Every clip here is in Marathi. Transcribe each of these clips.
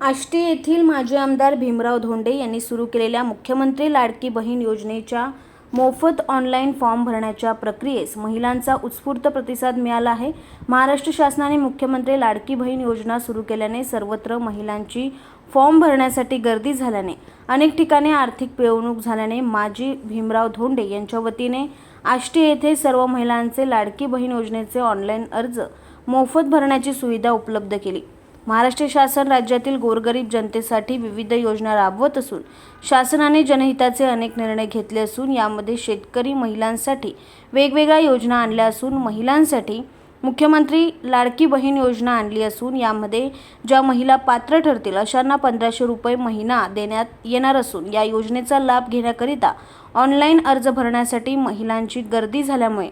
आष्टी येथील माजी आमदार भीमराव धोंडे यांनी सुरू केलेल्या मुख्यमंत्री लाडकी बहीण योजनेच्या मोफत ऑनलाईन फॉर्म भरण्याच्या प्रक्रियेस महिलांचा उत्स्फूर्त प्रतिसाद मिळाला आहे. महाराष्ट्र शासनाने मुख्यमंत्री लाडकी बहीण योजना सुरू केल्याने सर्वत्र महिलांची फॉर्म भरण्यासाठी गर्दी झाल्याने अनेक ठिकाणी आर्थिक पिळवणूक झाल्याने माजी भीमराव धोंडे यांच्या वतीने आष्टी येथे सर्व महिलांचे लाडकी बहीण योजनेचे ऑनलाईन अर्ज मोफत भरण्याची सुविधा उपलब्ध केली. महाराष्ट्र शासन राज्यातील गोरगरीब जनतेसाठी विविध योजना राबवत असून शासनाने जनहिताचे अनेक निर्णय घेतले असून यामध्ये शेतकरी महिलांसाठी वेगवेगळ्या योजना आणल्या असून महिलांसाठी मुख्यमंत्री लाडकी बहीण योजना आणली असून यामध्ये ज्या महिला पात्र ठरतील अशांना पंधराशे रुपये महिना देण्यात येणार असून या योजनेचा लाभ घेण्याकरिता ऑनलाईन अर्ज भरण्यासाठी महिलांची गर्दी झाल्यामुळे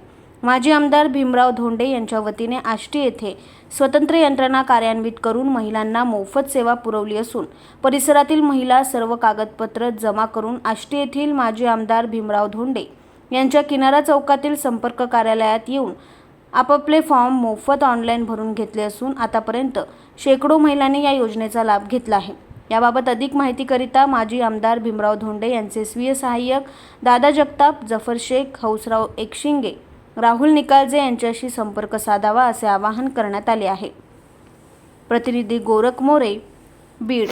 माजी आमदार भीमराव धोंडे यांच्या वतीने आष्टी येथे स्वतंत्र यंत्रणा कार्यान्वित करून महिलांना मोफत सेवा पुरवली असून परिसरातील महिला सर्व कागदपत्र जमा करून आष्टी येथील माजी आमदार भीमराव धोंडे यांच्या किनारा चौकातील संपर्क कार्यालयात येऊन आपापले फॉर्म मोफत ऑनलाईन भरून घेतले असून आतापर्यंत शेकडो महिलांनी या योजनेचा लाभ घेतला आहे. याबाबत अधिक माहितीकरिता माजी आमदार भीमराव धोंडे यांचे स्वीय सहाय्यक दादा जगताप जफर शेख हौसराव एकशिंगे राहुल निकालजे यांच्याशी संपर्क साधावा असे आवाहन करण्यात आले आहे. प्रतिनिधी गोरख मोरे बीड.